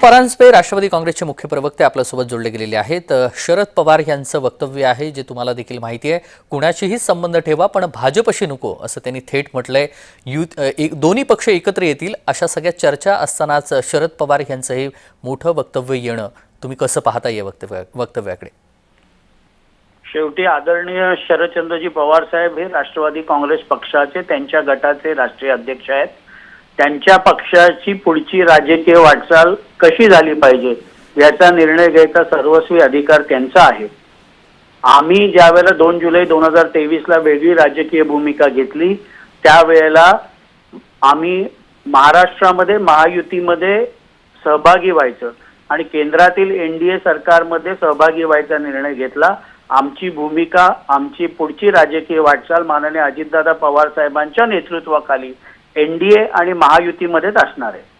परांजपे राष्ट्रवादी काँग्रेसचे मुख्य प्रवक्ते आपल्यासोबत जोडले गेलेले आहेत. शरद पवार यांचं वक्तव्य आहे जे तुम्हाला देखील माहिती आहे. कुणाशीही संबंध ठेवा पण भाजपशी नको असं त्यांनी थेट म्हटलंय. युथ एक दोन्ही पक्ष एकत्र येतील अशा सगळ्या चर्चा असतानाच शरद पवार यांचं हे मोठं वक्तव्य येणं. तुम्ही कसं पाहता या वक्तव्या वक्तव्याकडे? शेवटी आदरणीय शरदचंद्रजी पवार साहेब हे राष्ट्रवादी काँग्रेस पक्षाचे त्यांच्या गटाचे राष्ट्रीय अध्यक्ष आहेत. त्यांच्या पक्षाची पुढची राजकीय वाटचाल कशी झाली पाहिजे याचा निर्णय घ्यायचा सर्वस्वी अधिकार त्यांचा आहे. आम्ही ज्या वेळेला दोन जुलै दोन हजार तेवीसला वेगळी राजकीय भूमिका घेतली त्यावेळेला आम्ही महाराष्ट्रामध्ये महायुतीमध्ये सहभागी व्हायचं आणि केंद्रातील एनडीए सरकारमध्ये सहभागी व्हायचा निर्णय घेतला. आमची भूमिका आमची पुढची राजकीय वाटचाल माननीय अजितदादा पवार साहेबांच्या नेतृत्वाखाली एनडीए आणि महायुतीमध्येच असणार आहे.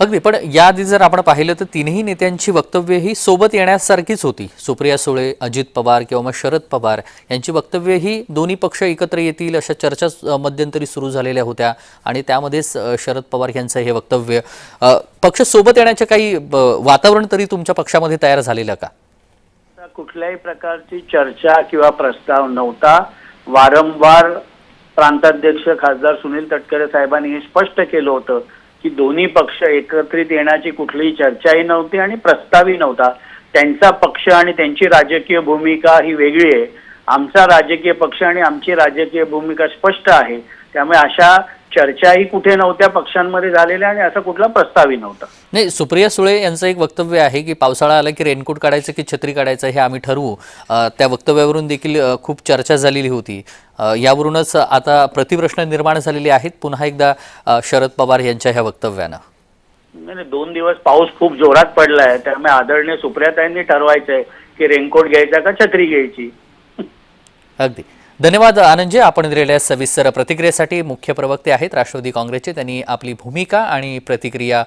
अगदी पण याआधी जर आपण पाहिलं तर तिन्ही नेत्यांची वक्तव्य ही सोबत येण्यासारखीच होती. सुप्रिया सुळे अजित पवार किंवा मग शरद पवार यांची वक्तव्य ही दोन्ही पक्ष एकत्र येतील अशा चर्चा मध्यंतरी सुरू झालेल्या होत्या आणि त्यामध्येच शरद पवार यांचं हे वक्तव्य पक्ष सोबत येण्याचे काही वातावरण तरी तुमच्या पक्षामध्ये तयार झालेलं का? कुठल्याही प्रकारची चर्चा किंवा प्रस्ताव नव्हता. वारंवार प्रांताध्यक्ष खासदार सुनील तटकरे साहेबांनी हे स्पष्ट केलं होतं की दोन्ही पक्ष एकत्रित येण्याची कुठलीही चर्चाही नव्हती आणि प्रस्तावही नव्हता. त्यांचा पक्ष आणि त्यांची राजकीय भूमिका ही वेगळी आहे. आमचा राजकीय पक्ष आणि आमची राजकीय भूमिका स्पष्ट आहे. त्यामुळे अशा चर्चाही कुठे नव्हत्या पक्षांमध्ये झालेल्या आणि असा कुठला प्रस्तावही नव्हता. नाही सुप्रिया सुळे यांचं एक वक्तव्य आहे की पावसाळा आला की रेनकोट काढायचं की छत्री काढायचं हे आम्ही ठरवू. त्या वक्तव्यावरून देखील खूप चर्चा झालेली होती. यावरूनच आता प्रतिप्रश्न निर्माण झालेले आहेत. पुन्हा एकदा शरद पवार यांच्या ह्या वक्तव्यानं. नाही नाही, दोन दिवस पाऊस खूप जोरात पडलाय. त्यामुळे आदरणीय सुप्रियाताईंनी ठरवायचंय की रेनकोट घ्यायचा का छत्री घ्यायची? अगदी. धन्यवाद आनंदजी. आपण दिलेल्या सविस्तर प्रतिक्रियेसाठी मुख्य प्रवक्ते आहेत राष्ट्रवादी काँग्रेसचे. त्यांनी आपली भूमिका आणि प्रतिक्रिया